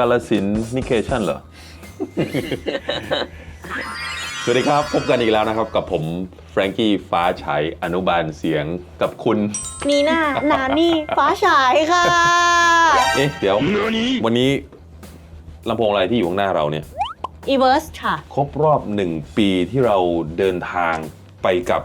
มันกาลสินนิเคชันเหรอ สวัสดีครับ พบกันอีกแล้วนะครับ กับผมแฟรงกี้ฟ้าฉายอนุบาลเสียงกับคุณ นีน่า นานี่ ฟ้าฉายค่ะ เอ๊ะ เดี๋ยว วันนี้ลำโพงอะไรที่อยู่ข้างหน้าเราเนี่ย e v e r s ค่ะ ครบรอบหนึ่งปีที่เราเดินทางไปกับ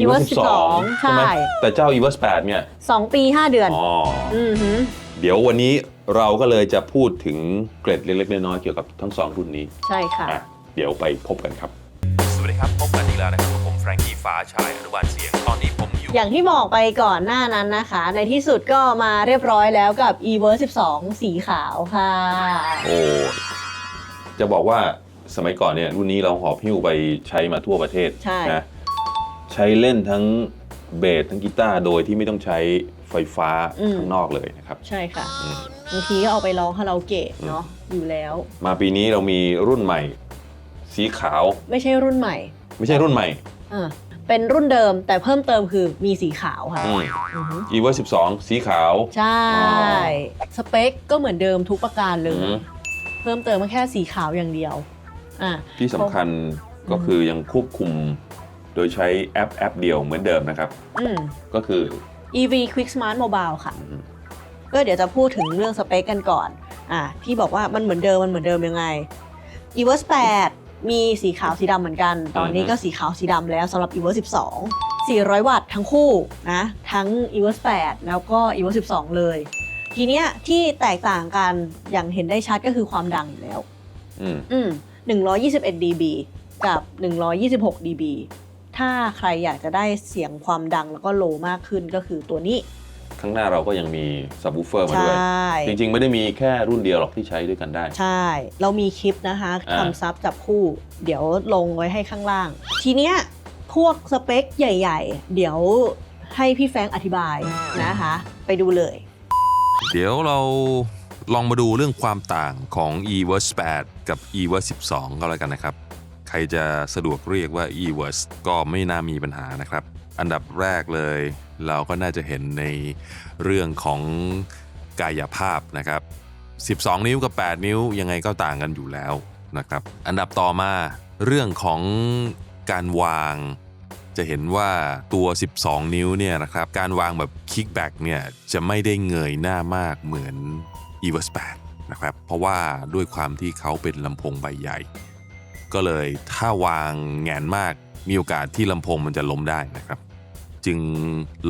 Everest 12ใช่ไหมแต่เจ้า e v e r s 8เนี่ย 2 ปี 5 เดือน อ๋อออือหือ เดี๋ยววันนี้ เราก็เลยจะพูดถึงเกร็ดเล็กๆน้อยๆเกี่ยวกับทั้งสองรุ่นนี้ใช่ค่ะ อะเดี๋ยวไปพบกันครับ สวัสดีครับ พบกันอีกแล้วนะครับกับผมแฟรงกี้ฟ้าชายอนุบาลเสียง ตอนนี้ผมอยู่ อย่างที่บอกไปก่อนหน้านั้นนะคะ ในที่สุดก็มาเรียบร้อยแล้วกับ e v e r s 12 สีขาวค่ะ โอ้จะบอกว่าสมัยก่อนเนี่ยรุ่นนี้เราหอบหิ้วไปใช้มาทั่วประเทศใช่ นะใช้เล่นทั้ง เบสทั้งกีตาร์โดยที่ไม่ต้องใช้ไฟฟ้าข้างนอกเลยนะครับ ใช่ค่ะอืม บางทีก็เอาไปร้องคาราโอเกะเนาะอยู่แล้ว มาปีนี้เรามีรุ่นใหม่ สีขาวไม่ใช่รุ่นใหม่ไม่ใช่รุ่นใหม่อ่าเป็นรุ่นเดิมแต่เพิ่มเติมคือมีสีขาวค่ะอืมอือหือ e v e r 12สีขาว ใช่ อ๋อ สเปคก็เหมือนเดิมทุกประการเลอืย มเพิ่มเติมมาแค่สีขาวอย่างเดียวอะที่สำคัญก็คือยังควบคุม โดยใช้แอปแอปเดียวเหมือนเดิมนะครับ อืม ก็คือ EV Quick Smart Mobile ค่ะ อืม ก็เดี๋ยวจะพูดถึงเรื่องสเปคกันก่อน อะที่บอกว่ามันเหมือนเดิมมันเหมือนเดิมยังไง e v e r s 8มีสีขาวสีดำเหมือนกัน ตอนนี้ก็สีขาวสีดำแล้วสำหรับ e v e r s 12 400 วัตต์ทั้งคู่นะ ทั้ง e v e r s 8แล้วก็ e v e r s 12 เลย ทีเนี้ยที่แตกต่างกันอย่างเห็นได้ชัดก็คือความดังอยู่แล้ว อืม อืม121 dB กับ 126 dB ถ้าใครอยากจะได้เสียงความดังแล้วก็โลมากขึ้นก็คือตัวนี้ ข้างหน้าเราก็ยังมีซับวูเฟอร์มาใชด้วย่จริงๆ ไม่ได้มีแค่รุ่นเดียวหรอกที่ใช้ด้วยกันได้ ใช่ เรามีคลิปนะคะอ่า ทำซับจับคู่ เดี๋ยวลงไว้ให้ข้างล่าง ทีเนี้ยพวกสเปคใหญ่ๆ เดี๋ยวให้พี่แฟรงค์อธิบายนะคะ ไปดูเลย เดี๋ยวเราลองมาดูเรื่องความต่างของ e v e r s 8กับ e v e r s 12ก็แล้วกันนะครับ ใครจะสะดวกเรียกว่า e v e r s ก็ไม่น่ามีปัญหานะครับ อันดับแรกเลย เราก็น่าจะเห็นในเรื่องของกายภาพนะครับ 12 นิ้วกับ 8 นิ้วยังไงก็ต่างกันอยู่แล้วนะครับ อันดับต่อมาเรื่องของการวางจะเห็นว่าตัว 12 นิ้วเนี่ยนะครับ การวางแบบคิกแบ็กเนี่ยจะไม่ได้เงยหน้ามากเหมือน e v e r s 8นะครับ เพราะว่าด้วยความที่เขาเป็นลำโพงใบใหญ่ ก็เลยถ้าวางแงนมากมีโอกาสที่ลำโพงมันจะล้มได้นะครับ จึง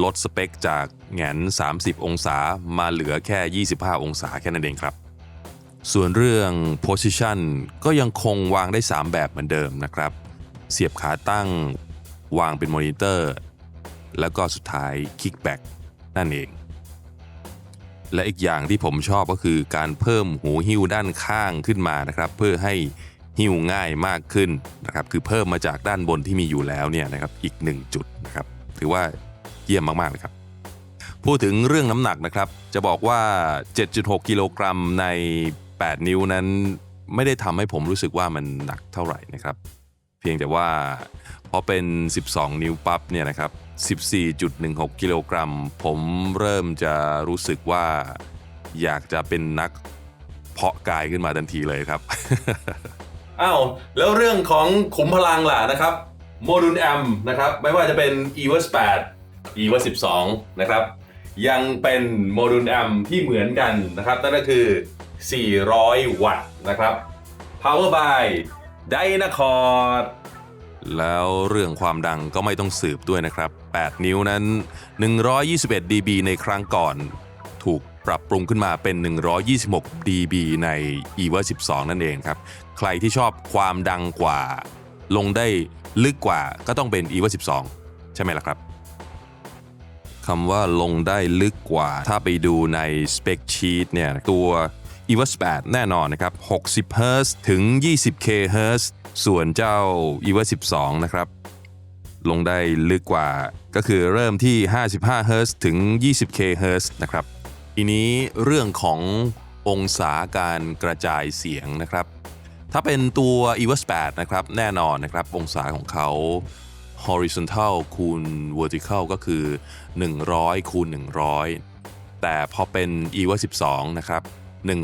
ลดสเปคจากแงน 30 องศามาเหลือแค่ 25 องศาแค่นั้นเองครับ ส่วนเรื่อง position ก็ยังคงวางได้ 3 แบบเหมือนเดิมนะครับ เสียบขาตั้งวางเป็นมอนิเตอร์ แล้วก็สุดท้าย kickback นั่นเอง และอีกอย่างที่ผมชอบก็คือการเพิ่มหูหิ้วด้านข้างขึ้นมานะครับ เพื่อให้ หิ้วง่ายมากขึ้นนะครับคือเพิ่มมาจากด้านบนที่มีอยู่แล้วเนี่ยนะครับอีก 1 จุดนะครับถือว่าเยี่ยมมากๆเลยครับพูดถึงเรื่องน้ำหนักนะครับจะบอกว่า 7.6 กิโลกรัมใน 8 นิ้วนั้น ไม่ได้ทำให้ผมรู้สึกว่ามันหนักเท่าไหร่นะครับ เพียงแต่ว่าพอเป็น 12 นิ้วปั๊บเนี่ยนะครับ 14.16 กิโลกรัม ผมเริ่มจะรู้สึกว่าอยากจะเป็นนักเพาะกายขึ้นมาทันทีเลยครับ อ้าวแล้วเรื่องของขุมพลังล่ะนะครับโมดูลแอมนะครับไม่ว่าจะเป็น e v e r s 8 e v e r s 12 นะครับ ยังเป็นโมดูลแอมที่เหมือนกันนะครับ นั่นก็คือ 400 วัตต์นะครับ Power by Dynacord แล้วเรื่องความดังก็ไม่ต้องสืบด้วยนะครับ 8 นิ้วนั้น 121 dB ในครั้งก่อน ปรับปรุงขึ้นมาเป็น 126 dB ใน e v e r 12 นั่นเองครับ ใครที่ชอบความดังกว่า ลงได้ลึกกว่าก็ต้องเป็น e v e r 12 ใช่ไหมล่ะครับคำว่าลงได้ลึกกว่า ถ้าไปดูใน Spec Sheet เนี่ยตัว e v e r 8แน่นอนนะครับ 60 Hz ถึง 20 kHz ส่วนเจ้า e v e r 12 นะครับ ลงได้ลึกกว่าก็คือเริ่มที่ 55 Hz ถึง 20 kHz นะครับ ทีนี้เรื่องขององศาการกระจายเสียงนะครับ ถ้าเป็นตัว e v e r 8นะครับ แน่นอนนะครับ องศาของเขา horizontal คูณ vertical ก็คือ 100 คูณ 100 แต่พอเป็น e v o 12 นะครับ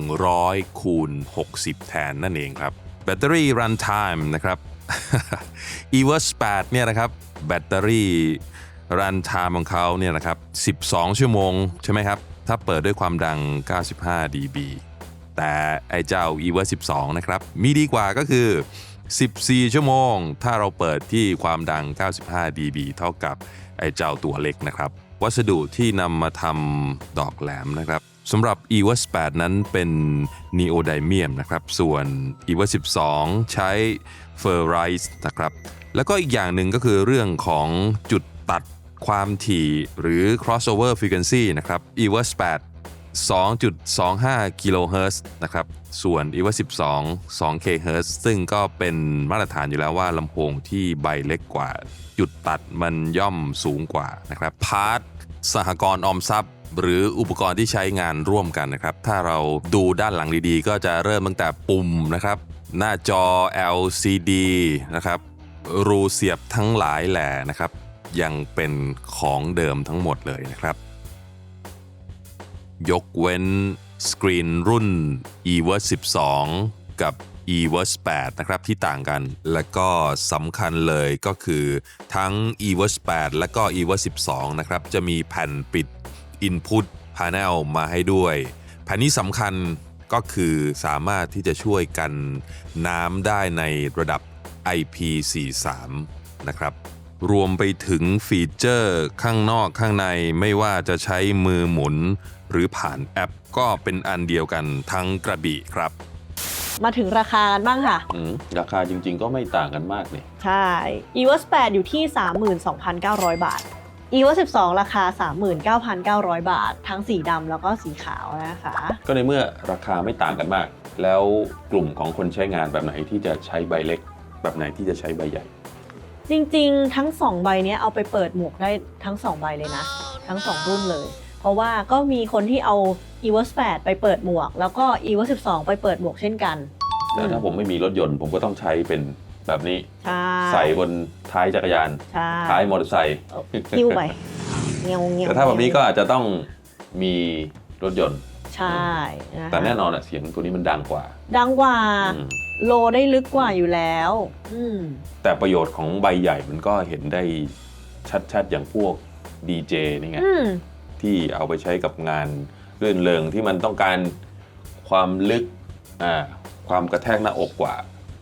100 คูณ 60 แทนนั่นเองครับแบตเตอรี่ run time นะครับ e v o 8เนี่ยนะครับ แบตเตอรี่ run time ของเขาเนี่ยนะครับ 12 ชั่วโมงใช่ไหมครับ ถ้าเปิดด้วยความดัง 95 dB แต่ไอเจ้า e v o 12 นะครับ มีดีกว่าก็คือ 14 ชั่วโมง ถ้าเราเปิดที่ความดัง 95 dB เท่ากับไอเจ้าตัวเล็กนะครับ วัสดุที่นำมาทำดอกแหลมนะครับสำหรับ e v o 8นั้นเป็น neodymium นะครับ ส่วน e v o 12 ใช้ ferrite นะครับ แล้วก็อีกอย่างหนึ่งก็คือเรื่องของจุดตัด ความถี่หรือ crossover frequency นะครับ e v o 8 2.25 กิโลเฮิรตซ์นะครับ ส่วน e v o 12 2 k เฮิรตซ์ซึ่งก็เป็นมาตรฐานอยู่แล้วว่าลำโพงที่ใบเล็กกว่า จุดตัดมันย่อมสูงกว่านะครับ พาร์ทสหกรณ์ออมทรัพย์หรืออุปกรณ์ที่ใช้งานร่วมกันนะครับ ถ้าเราดูด้านหลังดีๆ ก็จะเริ่มตั้งแต่ปุ่มนะครับ หน้าจอ LCD นะครับ รูเสียบทั้งหลายแหล่นะครับ ยังเป็นของเดิมทั้งหมดเลยนะครับ ยกเว้นสกรีนรุ่น eVerse 12 กับ eVerse 8นะครับที่ต่างกัน และก็สำคัญเลยก็คือทั้ง eVerse 8และก็ eVerse 12 นะครับ จะมีแผ่นปิด Input Panel มาให้ด้วย แผ่นนี้สำคัญก็คือสามารถที่จะช่วยกันน้ำได้ในระดับ IP43 นะครับ รวมไปถึงฟีเจอร์ข้างนอกข้างในไม่ว่าจะใช้มือหมุน หรือผ่านแอปก็เป็นอันเดียวกันทั้งกระบี่ครับ มาถึงราคากันบ้างค่ะราคาจริงๆก็ไม่ต่างกันมากเลยใช่ EVOS 8 อยู่ที่ 32,900 บาท EVOS 12 ราคา 39,900 บาท ทั้งสีดำแล้วก็สีขาวนะคะ ก็ในเมื่อราคาไม่ต่างกันมาก แล้วกลุ่มของคนใช้งานแบบไหนที่จะใช้ใบเล็ก แบบไหนที่จะใช้ใบใหญ่ จริงๆ ทั้ง 2 ใบเนี้ยเอาไปเปิดหมวกได้ทั้ง 2 ใบเลยนะ ทั้ง 2 รุ่นเลย เพราะว่าก็มีคนที่เอา EVOS 8ไปเปิดหมวก แล้วก็ EVOS 12 ไปเปิดหมวกเช่นกัน แล้วถ้าผมไม่มีรถยนต์ผมก็ต้องใช้เป็นแบบนี้ ใช่ใส่บนท้ายจักรยาน ใช่ท้ายมอเตอร์ไซค์เอาหิ้วไปเงี้ยวเงี้ยวแต่ถ้าแบบนี้ก็อาจจะต้องมีรถยนต์ ใช่นะคะแต่แน่นอนอะเสียงตัวนี้มันดังกว่า ดังกว่าอืมโลได้ลึกกว่าอยู่แล้ว อืม แต่ประโยชน์ของใบใหญ่มันก็เห็นได้ชัดๆ อย่างพวกดีเจนี่ไง อืม ที่เอาไปใช้กับงานเรื่นเริงที่มันต้องการความลึกอ่าความกระแทกหน้าอกกว่า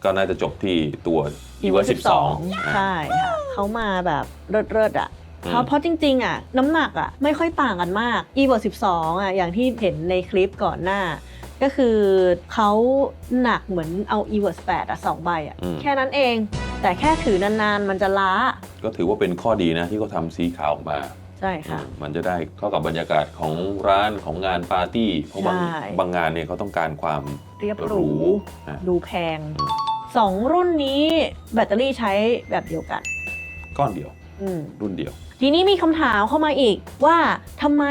ก็น่าจะจบที่ตัว e v o 12ใช่ค่ะเขามาแบบเลิศๆอะอืม เพราะเพราะจริงๆอะน้ำหนักอะไม่ค่อยต่างกันมาก e v o 12อะอย่างที่เห็นในคลิปก่อนหน้า ก็คือเขาหนักเหมือนเอา e v o 8อะสองใบอะอืม แค่นั้นเอง แต่แค่ถือนานๆมันจะล้าก็ถือว่าเป็นข้อดีนะที่เขาทำสีขาวออกมา ใช่ค่ะอืมมันจะได้เข้ากับบรรยากาศของร้านของงานปาร์ตี้ เพราะบางใช่ บางงานเนี่ยเขาต้องการความ เรียบหหรูรูอะ ดูแพงอืมสองรุ่นนี้แบตเตอรี่ใช้แบบเดียวกัน ก้อนเดียว อืมรุ่นเดียว ทีนี้มีคำถามเข้ามาอีกว่าทำไม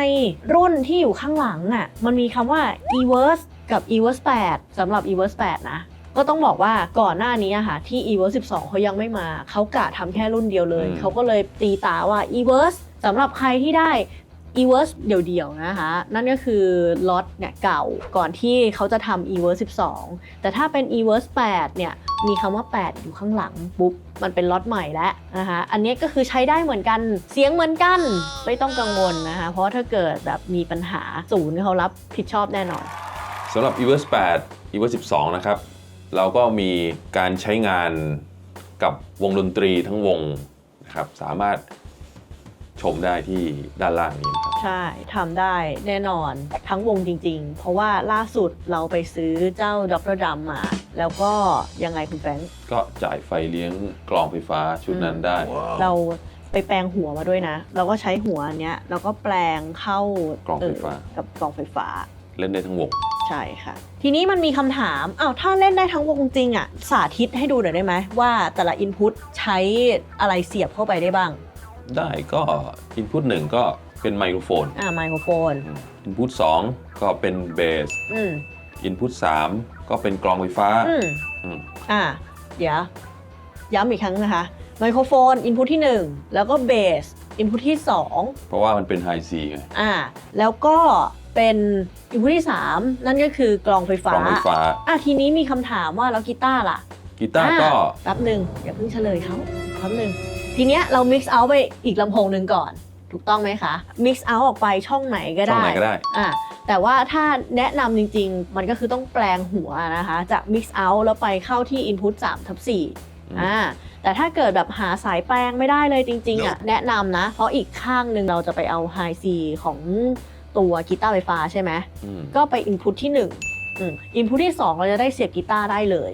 รุ่นที่อยู่ข้างหลังอะมันมีคำว่า e-verse กับ e-verse 8สำหรับ e-verse 8 นะก็ต้องบอกว่าก่อนหน้านี้อะค่ะที่ e-verse 12เขายังไม่มา เขากะทำแค่รุ่นเดียวเลยอืมเขาก็เลยตีตาว่า e-verse สำหรับใครที่ได้ e-verse เดี่ยวๆนะคะ นั่นก็คือล็อตเนี่ยเก่าก่อนที่เขาจะทำ e-verse 12 แต่ถ้าเป็น e-verse 8เนี่ยมีคำว่า 8 อยู่ข้างหลังปุ๊บ มันเป็นล็อตใหม่แล้วนะคะ อันนี้ก็คือใช้ได้เหมือนกันเสียงเหมือนกัน ไม่ต้องกังวลนะคะ เพราะถ้าเกิดแบบมีปัญหาศูนย์เขารับผิดชอบแน่นอนสำหรับ e v e r s e 8 e v e r s e 12 นะครับ เราก็มีการใช้งานกับวงดนตรีทั้งวงนะครับสามารถ ชมได้ที่ด้านล่างนี้นะครับ ใช่ทำได้แน่นอนทั้งวงจริง ๆ เพราะว่าล่าสุดเราไปซื้อเจ้าดรดัมมา แล้วก็ยังไงคุณแฟรงค์ก็จ่ายไฟเลี้ยงกลองไฟฟ้าชุดนั้นได้ เราไปแปลงหัวมาด้วยนะ เราก็ใช้หัวอันเนี้ยแล้วก็แปลงเข้ากล่องไฟฟ้าเกับกล่องไฟฟ้า เล่นได้ทั้งวง ใช่ค่ะ ทีนี้มันมีคำถามอ้าวถ้าเล่นได้ทั้งวงจริงอะสาธิตให้ดูหน่อยได้ไหมว่าแต่ละอินพุตใช้อะไรเสียบเข้าไปได้บ้าง ได้ก็ Input 1ก็เป็นไมโครโฟนอ่าไมโครโฟน Input 2ก็เป็นเบสอืม Input 3ก็เป็นกลองไฟฟ้าอืมอืมอ่า เดี๋ยว ย้ำอีกครั้งนะคะ ไมโครโฟน อินพุตที่ 1 แล้วก็เบส input ที่เพราะว่ามันเป็นไฮซีไง2อ่า แล้วก็เป็น input ที่ 3 นั่นก็คือกลองไฟกฟ้าล่องไฟฟ้าอะทีนี้มีคำถามว่าแล้วกีตาร์ล่ะกีตาร์ก็ อะแป๊บหนึ่งอย่าเพิ่งเฉลยเขาแป๊บหนึ่ง ทีเนี้ยเรา mix out ไปอีกลำโพงหนึ่งก่อน ถูกต้องไหมคะ mix out ออกไปช่องไหนก็ช่องได้ไหนก็ได้ อะแต่ว่าถ้าแนะนำจริงๆ มันก็คือต้องแปลงหัวนะคะ จาก mix out แล้วไปเข้าที่ input 3ทับอืม4อ่าแต่ถ้าเกิดแบบหาสายแปลงไม่ได้เลยจริงๆอะแนะนำนะ เพราะอีกข้างหนึ่งเราจะไปเอา high C ของตัวกีตาร์ไฟฟ้าใช่ไหม อืมก็ไป input ที่ 1 อืม input ที่ 2 เราจะได้เสียบกีตาร์ได้เลย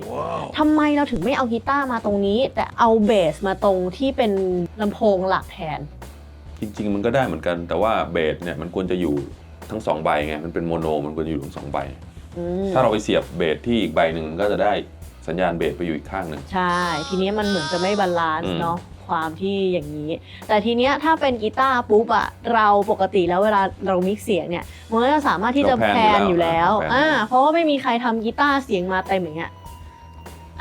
ทำไมเราถึงไม่เอากีตาร์มาตรงนี้ แต่เอาเบสมาตรงที่เป็นลำโพงหลักแทน จริง ๆ มันก็ได้เหมือนกัน แต่ว่าเบสเนี่ยมันควรจะอยู่ทั้งสองใบไงมันเป็นโมโนมันควรจะอยู่ทั้งสองใบอืมถ้าเราไปเสียบเบสที่อีกใบหนึ่งมันก็จะได้สัญญาณเบสไปอยู่อีกข้างหนึ่งใช่ ทีนี้มันเหมือนจะไม่บาลานอืซ์มเนาะ ความที่อย่างนี้ แต่ทีเนี้ยถ้าเป็นกีตาร์ปุ๊บอะเราปกติแล้วเวลาเรามิกซ์เสียงเนี่ยมันก็จะสามารถที่จะแพนอยู่แล้วอ่าเพราะว่าไม่มีใครทำกีตาร์เสียงมาเต็มอย่างเงี้ย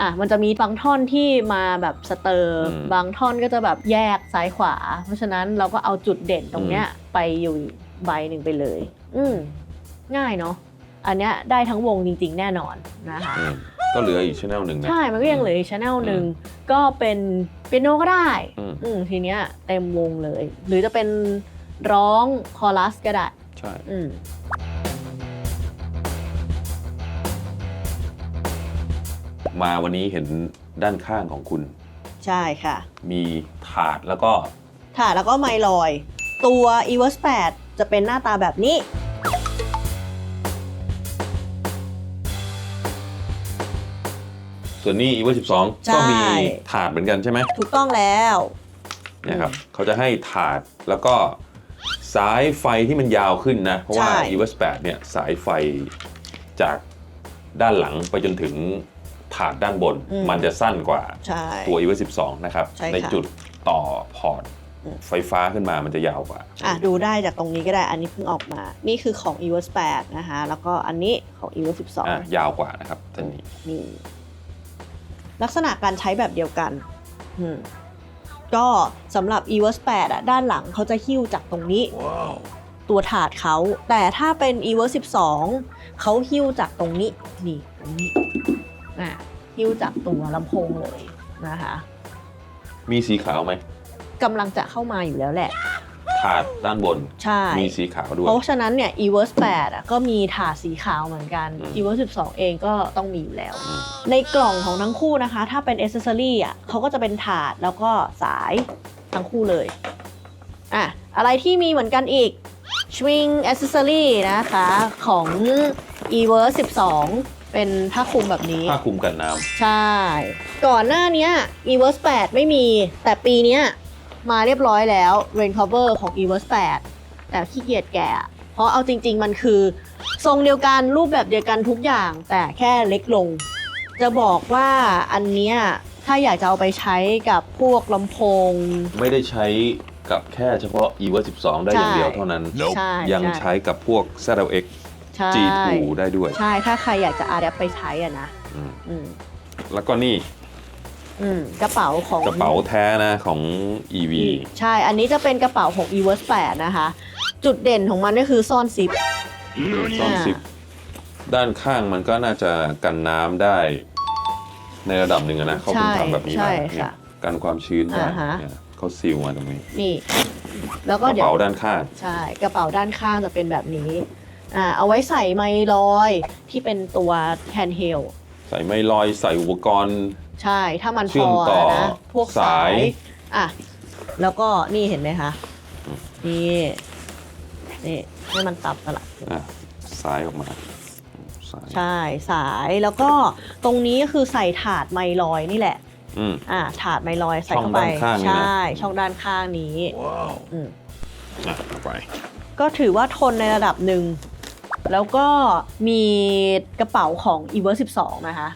อะมันจะมีบางท่อนที่มาแบบสเตอร์ บางท่อนก็จะแบบแยกซ้ายขวา เพราะฉะนั้นเราก็เอาจุดเด่นตรงเนี้ยไปอยู่ใบหนึ่งไปเลย อืมง่ายเนาะอันเนี้ยได้ทั้งวงจริง ๆ แน่นอนนะคะอืมก็เหลืออีกชแนลหนึ่งนะใช่ มันก็ยังเหลืออีกช anel หนึ่งก็เป็น เปียโนก็ได้ อืมอืมทีเนี้ยเต็มวงเลย หรือจะเป็นร้องคอรัสก็ได้ ใช่ อืมมาวันนี้เห็นด้านข้างของคุณ ใช่ค่ะ มีถาดแล้วก็ ค่ะ แล้วก็ไมลอย ตัว e v e r s 8จะเป็นหน้าตาแบบนี้ ส่วนนี้ EVO 12ใช่ ก็มีถาดเหมือนกันใช่ไหมถูกต้องแล้ว เนี่ยครับเขาจะให้ถาดแล้วก็สายไฟที่มันยาวขึ้นนะ เพราะว่าใช่ EVO 8เนี่ยสายไฟจากด้านหลังไปจนถึงถาดด้านบนอืมมันจะสั้นกว่า ใช่ ตัว EVO 12นะครับใช่ค่ะ จุดต่อพอร์ตอืมไฟฟ้าขึ้นมามันจะยาวกว่าอะดูได้จากตรงนี้ก็ได้ อันนี้เพิ่งออกมา นี่คือของ e v e r s 8นะคะ แล้วก็อันนี้ของ e v e r s อะ12ยาวกว่านะครับท่านนี้ นี่ ลักษณะการใช้แบบเดียวกันอืมก็สำหรับ e v e r s 8อะด้านหลังเขาจะหิ้วจากตรงนี้ตัวถาดเขา แต่ถ้าเป็น e v e r s 12เขาหิ้วจากตรงนี้ นี่ตรงนี้อะหิ้วจากตัวลำโพงเลยนะคะ มีสีขาวไหมกำลังจะเข้ามาอยู่แล้วแหละ ถาดด้านบน ใช่ มีสีขาวด้วย เพราะฉะนั้นเนี่ย e v e r s 8อะก็มีถาดสีขาวเหมือนกันอืม e v e r s 12 เองก็ต้องมีอยู่แล้วอืมในกล่องของทั้งคู่นะคะ ถ้าเป็น a อ c e s s o r y อะเขาก็จะเป็นถาดแล้วก็สายทั้งคู่เลยอะอะไรที่มีเหมือนกันอีก Swing Accessory นะคะของ e v e r s 12 เป็นผ้าคลุมแบบนี้ ผ้าคลุมกันน้ใช่ ก่อนหน้าเนี้ย e v e r s 8ไม่มี แต่ปีเนี้ย มาเรียบร้อยแล้ว Rain Cover ของ e v e r s 8 แต่ขี้เกียจแกะ เพราะเอาจริง ๆ มันคือ ทรงเดียวกันรูปแบบเดียวกันทุกอย่าง แต่แค่เล็กลง จะบอกว่าอันเนี้ยถ้าอยากจะเอาไปใช้กับพวกลำโพงำไม่ได้ใช้กับแค่เฉพาะ EVO 12 ได้อย่างเดียวเท่านั้น ใช่ยังใช้กับพวก ZLX ใช่ G2 ได้ด้วยใช่ ถ้าใครอยากจะอาแดปไปใช้อะนะอืม อืมแล้วก็นี่ อืมกระเป๋าของกระเป๋าแท้นะของ EV ใช่ อันนี้จะเป็นกระเป๋าของ e v e r s 8นะคะ จุดเด่นของมันก็คือซ่อนซิปซ่อนซิปด้านข้างมันก็น่าจะกันน้ำได้ ในระดับหนึ่งอะนะเขาเพิ่งทำแบบนี้ใช่มาใช่เนี่ยค่ะกันความชื้นได้อ่าฮะเนี่ยเขาซีลมาตรงนี้นี่ แล้วก็กระเดี๋ยวเป๋าด้านข้าง ใช่ กระเป๋าด้านข้างจะเป็นแบบนี้อ่าเอาไว้ใส่ไมลอยที่เป็นตัวแฮนด์เฮลใส่ไม่ลอยใส่อุปกรณ์ ใช่ถ้ามันเชื่พอมอต่อนะพวกสาสาย ยอะแล้วก็นี่เห็นไหมคะอืมนี่นี่ให้มันตับสลับ อะสายออกมาสายใช่สายแล้วก็ตรงนี้ก็คือใส่ถาดไมลอยนี่แหละอืม อ่าถาดไมลอยใส่เข้าช่องไปด้านข้างนี่นะ ใช่ช่องด้านข้างนี้อืมอะเอาไป ก็ถือว่าทนในระดับหนึ่ง แล้วก็มีกระเป๋าของ e v e r 12 นะคะ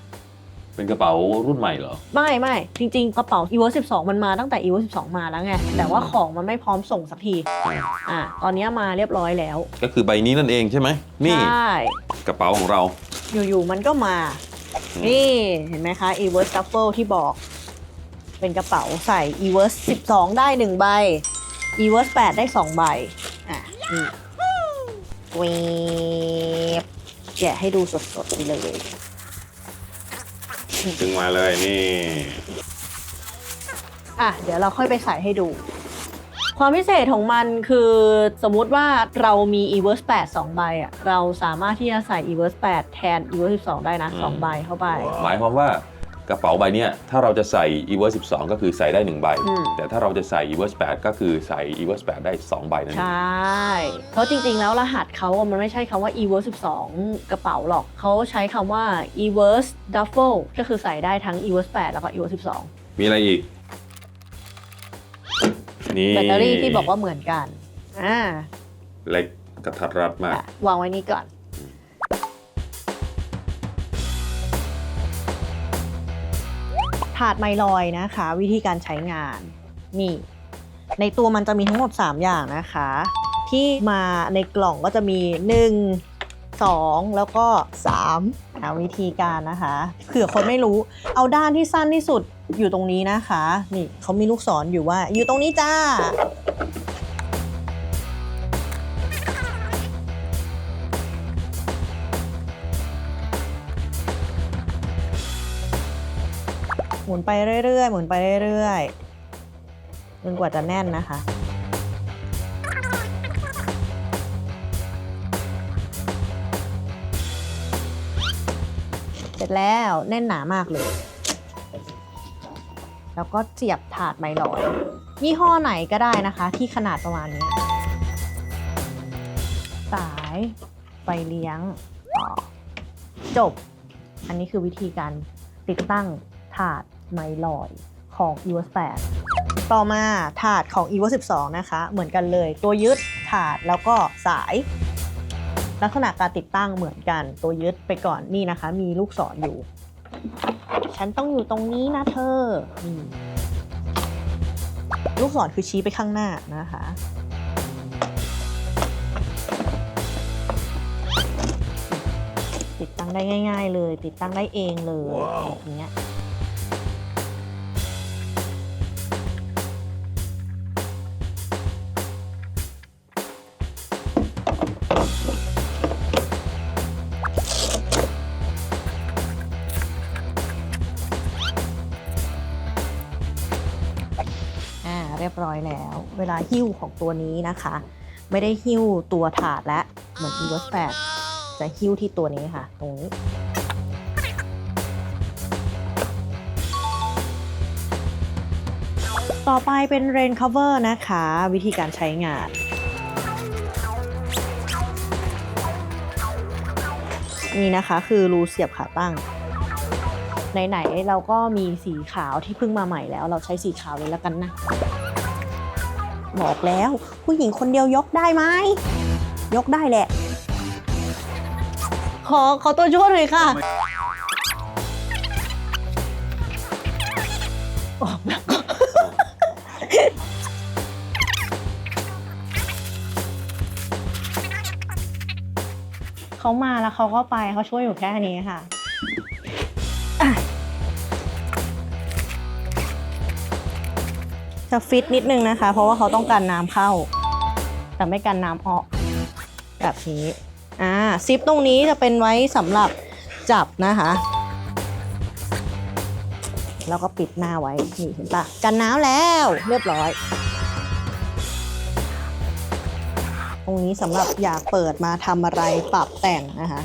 เป็นกระเป๋ารุ่นใหม่เหรอ ไม่ไม่จริง ๆ กระเป๋า e v e r 12 มันมาตั้งแต่ e v e r 12 มาแล้วไง แต่ว่าของมันไม่พร้อมส่งสักทีอ่าตอนนี้มาเรียบร้อยแล้ว ก็คือใบนี้นั่นเองใช่ไหมนี่ใช่กระเป๋าของเรา อยู่ๆมันก็มาอืมนี่เห็นไหมคะ e v e r Shuffle ที่บอก เป็นกระเป๋าใส่ e v e r 12 ได้หนึ่งใบ e v e r s 8 ได้ 2 ใบอะนี่เวบแกะให้ดูสดๆไปเลย ดึงมาเลยนี่อะเดี๋ยวเราค่อยไปใส่ให้ดู ความพิเศษของมันคือสมมุติว่าเรามี e v e r s 8 2 ใบอะเราสามารถที่จะใส่ e v e r s 8แทน e v e r s 12 ได้นะอืม2ใบเข้าไป หมายความว่า กระเป๋าใบเนี้ยถ้าเราจะใส่ e v e r s 12 ก็คือใส่ได้ 1 ใบ อืม แต่ถ้าเราจะใส่ e v e r s 8ก็คือใส่ e v e r s 8ได้ 2 ใบนั่นใชเอง่เพราะจริงๆ แล้วรหัสเขาอะมันไม่ใช่คำว่า e v e r s 12 กระเป๋าหรอก เขาใช้คำว่า e v e r s duffel ก็คือใส่ได้ทั้ง e v e r s 8แล้วก็ e v e r s 12 มีอะไรอีก นี่แบตเตอรี่ที่บอกว่าเหมือนกัน อ่า เล็กกระทัดรัดมากอะวางไว้นี่ก่อน ถาดไมลอยนะคะ วิธีการใช้งาน นี่ ในตัวมันจะมีทั้งหมด 3 อย่างนะคะ ที่มาในกล่องก็จะมี 1 2 แล้วก็3เอาวิธีการนะคะเผื่อคนไม่รู้ เอาด้านที่สั้นที่สุดอยู่ตรงนี้นะคะ นี่เขามีลูกศรอยู่ว่า อยู่ตรงนี้จ้า มุนไปเรื่อยๆ หมุนไปเรื่อยๆ จนกว่าจะแน่นนะคะ เสร็จแล้วแน่นหนามากเลย แล้วก็เสียบถาดไมลอยยี่ห้อไหนก็ได้นะคะ ที่ขนาดประมาณนี้ สายไฟเลี้ยงต่อจบ อันนี้คือวิธีการติดตั้งถาด ไมลอยของ e v o 8ต่อมาถาดของ e v o 12 นะคะ เหมือนกันเลย ตัวยึดถาดแล้วก็สาย ลักษณะการติดตั้งเหมือนกัน ตัวยึดไปก่อนนี่นะคะ มีลูกศรออยู่ ฉันต้องอยู่ตรงนี้นะเธอนี่ลูกศรคือชี้ไปข้างหน้านะคะติดตั้งได้ง่าย ๆ เลย ติดตั้งได้เองเลยแบบเนี้ย เวลาหิ้วของตัวนี้นะคะ ไม่ได้หิ้วตัวถาดและเหมือน e v o 8จะหิ้วที่ตัวนี้ค่ะ ตรงนี้ต่อไปเป็น rain cover นะคะ วิธีการใช้งาน นี่นะคะคือรูเสียบขาตั้งไหนๆเราก็มีสีขาวที่เพิ่งมาใหม่แล้ว เราใช้สีขาวเลยแล้วกันนะ บอกแล้ว ผู้หญิงคนเดียวยกได้ไหม ยกได้แหละ ขอขอตัวช่วยหน่อยค่ะเขามาแล้วเขาก็ไปเขาช่วยอยู่แค่นี้ค่ะ จะฟิตนิดนึงนะคะ เพราะว่าเขาต้องการน้ำเข้า แต่ไม่กันน้ำออก แบบนี้อ่าซิปตรงนี้จะเป็นไว้สำหรับจับนะคะ แล้วก็ปิดหน้าไว้ นี่เห็นปะกันน้ำแล้วเรียบร้อย ตรงนี้สำหรับอยากเปิดมาทำอะไรปรับแต่งนะคะ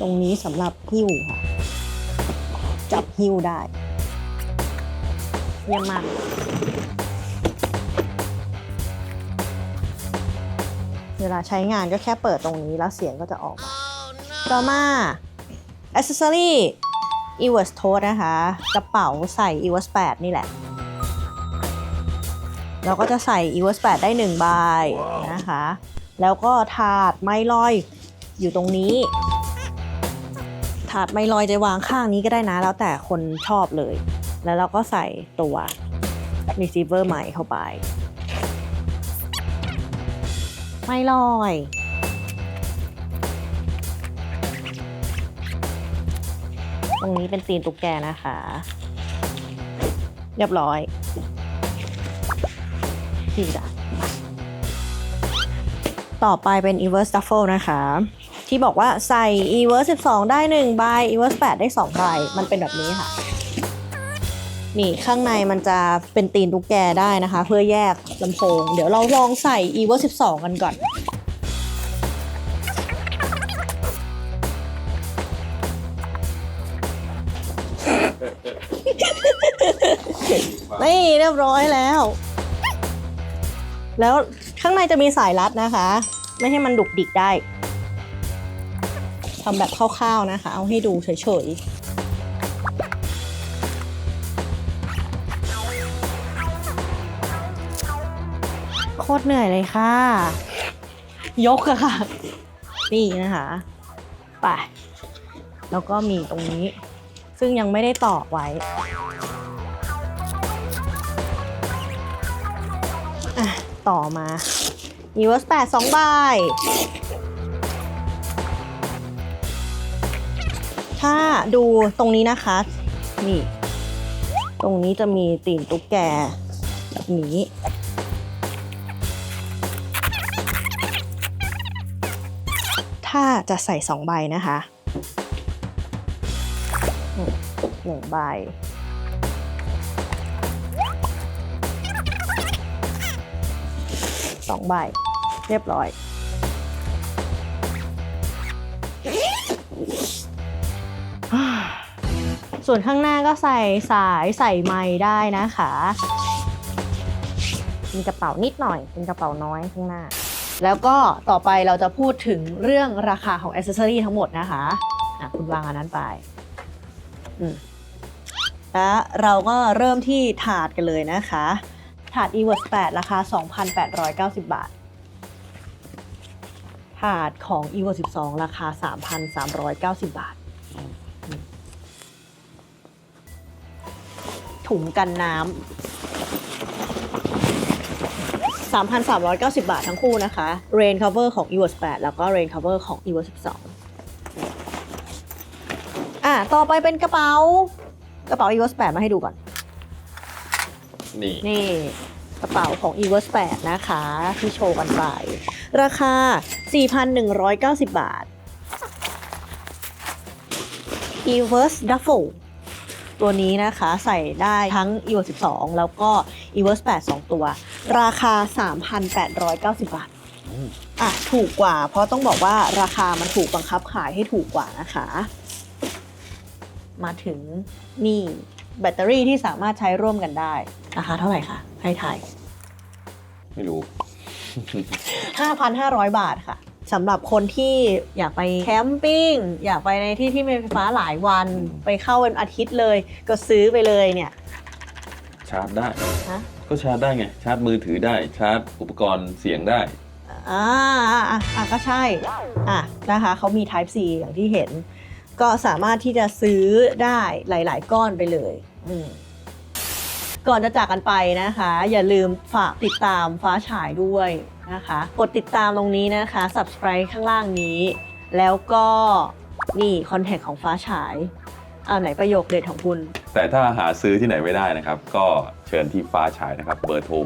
ตรงนี้สำหรับหิ้วค่ะ จับหิ้วได้ เยี่ยมมากเวลาใช้งานก็แค่เปิดตรงนี้แล้วเสียงก็จะออกมาต่อมา accessory e v e r s Tote นะคะ กระเป๋าใส่ e v e r s 8 นี่แหละ เราก็จะใส่ e v e r s 8 ได้1ใบนะคะ แล้วก็ถาดไมลอยอยู่ตรงนี้ ถาดไมลอยจะวางข้างนี้ก็ได้นะ แล้วแต่คนชอบเลย แล้วเราก็ใส่ตัว receiver ใหม่เข้าไป ไม่ลอย ตรงนี้เป็นตีนตุ๊กแกนะคะ เรียบร้อยนี่จ้ะต่อไปเป็น e v e r s Duffel นะคะ ที่บอกว่าใส่ Everse 12 ได้ 1 ใบ Everse 8 ได้ 2 ใบ มันเป็นแบบนี้ค่ะ นี่ข้างในมันจะเป็นตีนตุ๊กแกได้นะคะ เพื่อแยกลำโพง เดี๋ยวเราลองใส่ e v e r s 12 กันก่อนนี่เรียบร้อยแล้ว แล้วข้างในจะมีสายรัดนะคะ ไม่ให้มันดุกดิกได้ทำแบบคร่าวๆนะคะ เอาให้ดูเฉยๆ ตรเหนื่อยเลยค่ะ ยกอะค่ะ นี่นะคะไปแล้วก็มีตรงนี้ ซึ่งยังไม่ได้ต่อไว้อะต่อมา e v e r s 8 2ใบถ้าดูตรงนี้นะคะ นี่ ตรงนี้จะมีตีนตุ๊กแกแบบนี้ ถ้าจะใส่สองใบนะคะหนึ่งใบ สองใบ เรียบร้อย ส่วนข้างหน้าก็ใส่สายใส่ไม้ได้นะคะ มีกระเป๋านิดหน่อย เป็นกระเป๋าน้อยข้างหน้า แล้วก็ต่อไปเราจะพูดถึงเรื่องราคาของอ c เซ s ซอรีทั้งหมดนะคะอะคุณวางอันนั้นไปอืมแล้วเราก็เริ่มที่ถาดกันเลยนะคะ ถาด e w o r d 8ราคา 2,890 บาท ถาดของ e w o r d 12 ราคา 3,390 บาท ถุงกันน้ำ 3,390 บาททั้งคู่นะคะ Rain Cover ของ e w o r d 8แล้วก็ Rain Cover ของ e w o r d 12อะ ต่อไปเป็นกระเป๋ากระเป๋า e w o r d 8มาให้ดูก่อน นี่นี่กระเป๋าของ e v e r s 8นะคะ ที่โชว์กันไป ราคา 4,190 บาท e v e r s Duffel ตัวนี้นะคะใส่ได้ทั้ง e v e r s 12 แล้วก็ e v e r s 8 2 ตัว ราคา 3,890 บาทอะถูกกว่า เพราะต้องบอกว่าราคามันถูกบังคับขายให้ถูกกว่านะคะ มาถึงนี่แบตเตอรี่ที่สามารถใช้ร่วมกันได้ราคาเท่าไหร่คะให้ไทยไม่รู้ 5,500 บาทค่ะ สำหรับคนที่อยากไปแคมปิ้งอยากไปในที่ที่มีไฟฟ้าหลายวัน ไปเข้าเป็นอาทิตย์เลย ก็ซื้อไปเลยเนี่ยชาร์จได้ฮะก็ชาร์จได้ไง ชาร์จมือถือได้ ชาร์จอุปกรณ์เสียงได้ อ่าอ่าอ่าอ่าก็ใช่อะนะคะเขามี Type C อย่างที่เห็น ก็สามารถที่จะซื้อได้หลาย ๆ ก้อนไปเลยอืมก่อนจะจากกันไปนะคะ อย่าลืมฝากติดตามฟ้าฉายด้วย นะคะ กดติดตามตรงนี้นะคะ subscribe ข้างล่างนี้ แล้วก็นี่คอนแทคของฟ้าฉายอ่าไหนประโยคเด็ดของคุณ แต่ถ้าหาซื้อที่ไหนไม่ได้นะครับ ก็เชิญที่ฟ้าฉายนะครับ เบอร์โทร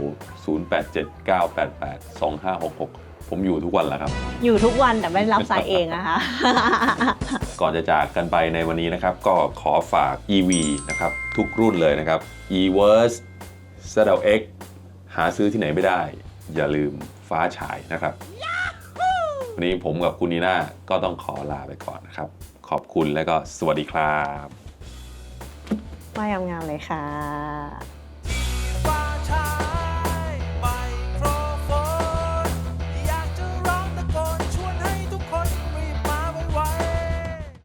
0879882566 ผมอยู่ทุกวันแหละครับ อยู่ทุกวันแต่ไม่ได้รับสายเองนะคะ ก่อนจะจากกันไปในวันนี้นะครับ ก็ขอฝาก EV นะครับ ทุกรุ่นเลยนะครับ e-verse ZLX หาซื้อที่ไหนไม่ได้ อย่าลืม ฟ้าฉายนะครับ วันนี้ผมกับคุณนีน่าก็ต้องขอลาไปก่อนนะครับ ขอบคุณและก็สวัสดีครับมาทำงานเลยค่ะ